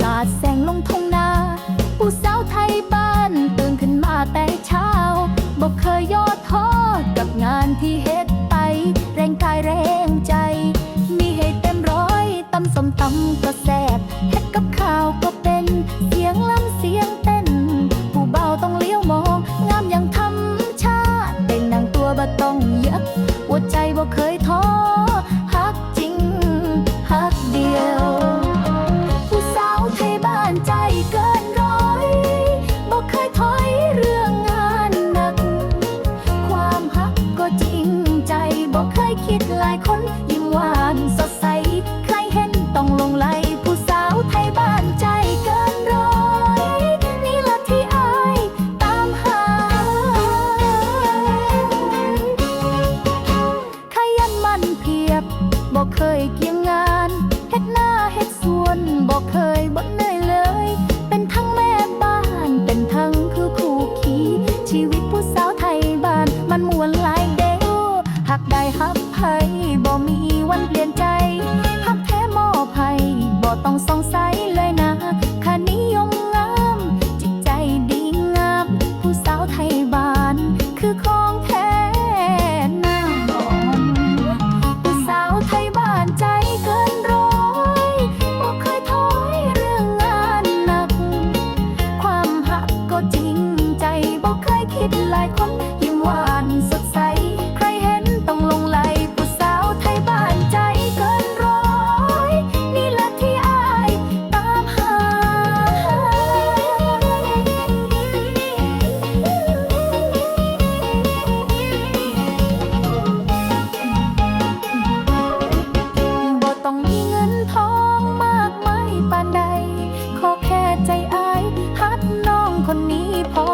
สาดแสงลงทงานใจเกินร้อยบ่เคยถอยเรื่องงานหนัก ความฮักก็จริงใจบอกเคยคิดหลายคนยิ้มหวานสดใสใครเห็นต้องลงไหลผู้สาวไทยบ้านใจเกินร้อยนี่ละที่อายตามหา ขยันมันเพียบบอกเคยเกี่ยงงานเฮ็ดหน้าเฮ็ดสวนบอกเคยบ่น มันมวนหลายเดียวหักได้หักไผบ่มีวันเปลี่ยนใจหักแท้หมอไผบ่ต้องสงสัยเลยนะค่านิยมงาม จิตใจดีงาม ผู้สาวไทยบ้าน คือของแท้นะผู้สาวไทยบ้านใจเกินร้อยบ่เคยท้อเรื่องงานหนัก ความหักก็จริงใจบ่เคยคิดหลาย people.